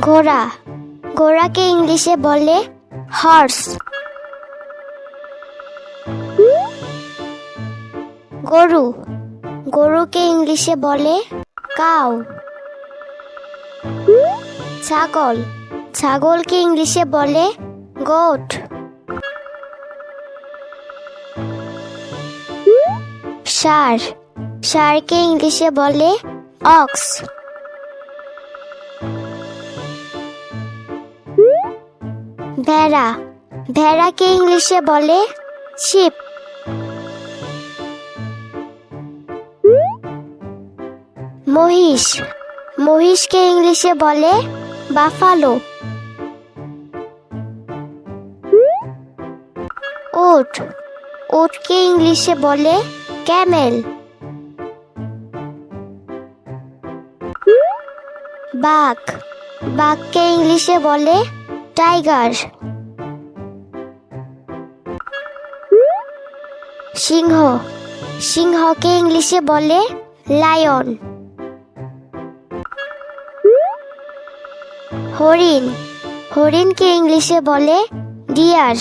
ঘোড়া ঘোড়াকে ইংলিশে বলে হর্স গরু। গরুকে ইংলিশে বলে কাউ ছাগল। ছাগলকে ইংলিশে বলে গোট সার সারকে ইংলিশে বলে অক্স ভেড়া। ভেড়াকে ইংলিশে বলে শিপ। মহিষ। মহিষকে ইংলিশে বলে বাফালো। উট উটকে ইংলিশে বলে ক্যামেল। বাঘ। বাঘকে ইংলিশে বলে টাইগার। সিংহ। সিংহকে ইংলিশে বলে লায়ন। হরিণ। হরিণকে ইংলিশে বলে ডিয়ার।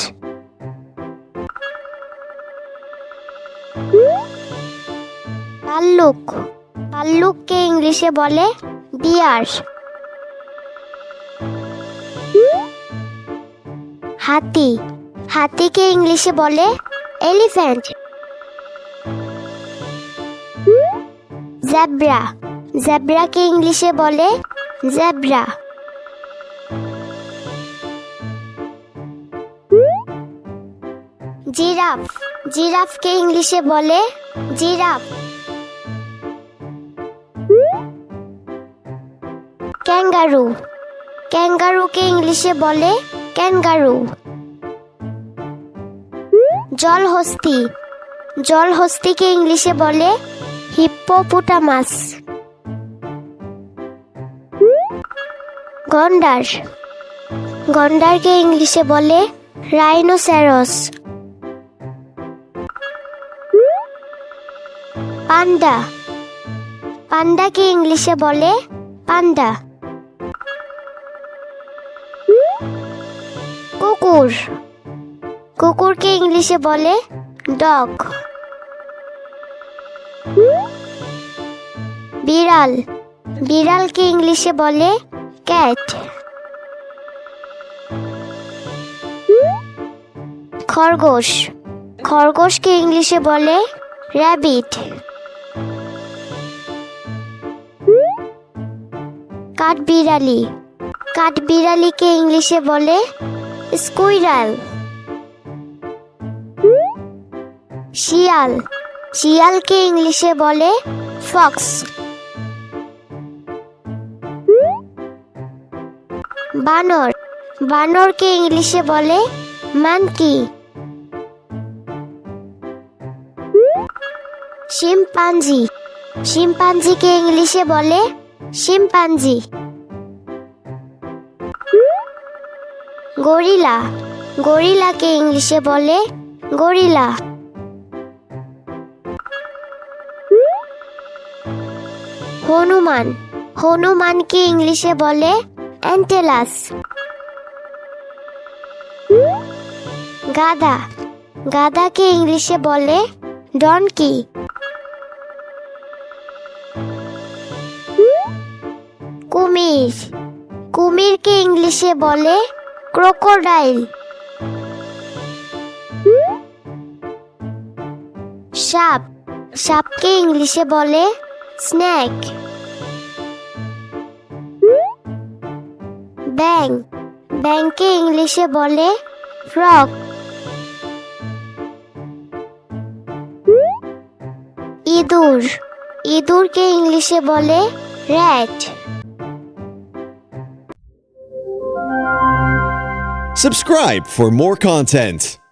পাল্লুক। পাল্লুককে ইংলিশে বলে ডিয়ার। হাতি। হাতিকে ইংলিশে বলে এলিফ্যান্ট। জেব্রা জেব্রাকে ইংলিশে বলে জেব্রা জিরাফ। জিরাফকে ইংলিশে বলে জিরাফ। ক্যাঙ্গারু। ক্যাঙ্গারুকে ইংলিশে বলে ক্যাঙ্গারু। জলহস্তি। জলহস্তিকে ইংলিশে বলে হিপ্পোপুটামাস। গন্ডার। গন্ডারকে ইংলিশে বলে রাইনোসেরস। পান্ডা। পান্ডাকে ইংলিশে বলে পান্ডা। কুকুর। কুকুরকে ইংলিশে বলে ডগ। বিড়াল। বিড়ালকে ইংলিশে বলে ক্যাট। খরগোশ। খরগোশকে ইংলিশে বলে র্যাবিট। কাঠবিড়ালি। কাঠবিড়ালিকে ইংলিশে বলে স্কুইরাল। শিয়াল। শিয়ালকে ইংলিশে বলে ফক্স। বানর। বানরকে ইংলিশে বলে মানকি। শিম্পাঞ্জি। শিম্পাঞ্জিকে ইংলিশে বলে শিম্পাঞ্জি। গরিলা। গরিলাকে ইংলিশে বলে গরিলা। হনুমান। হনুমানকে ইংলিশে বলে? অ্যান্টেলাস গাদা। গাদাকে ইংলিশে বলে? ডনকি কুমির। কুমিরকে ইংলিশে বলে? ক্রোকোডাইল সাপ। সাপকে ইংলিশে বলে? স্নেক ব্যাং। ব্যাংকে ইংলিশে বলে ফ্রক। ইঁদুর। ইঁদুরকে ইংলিশে বলে rat. Subscribe for more content.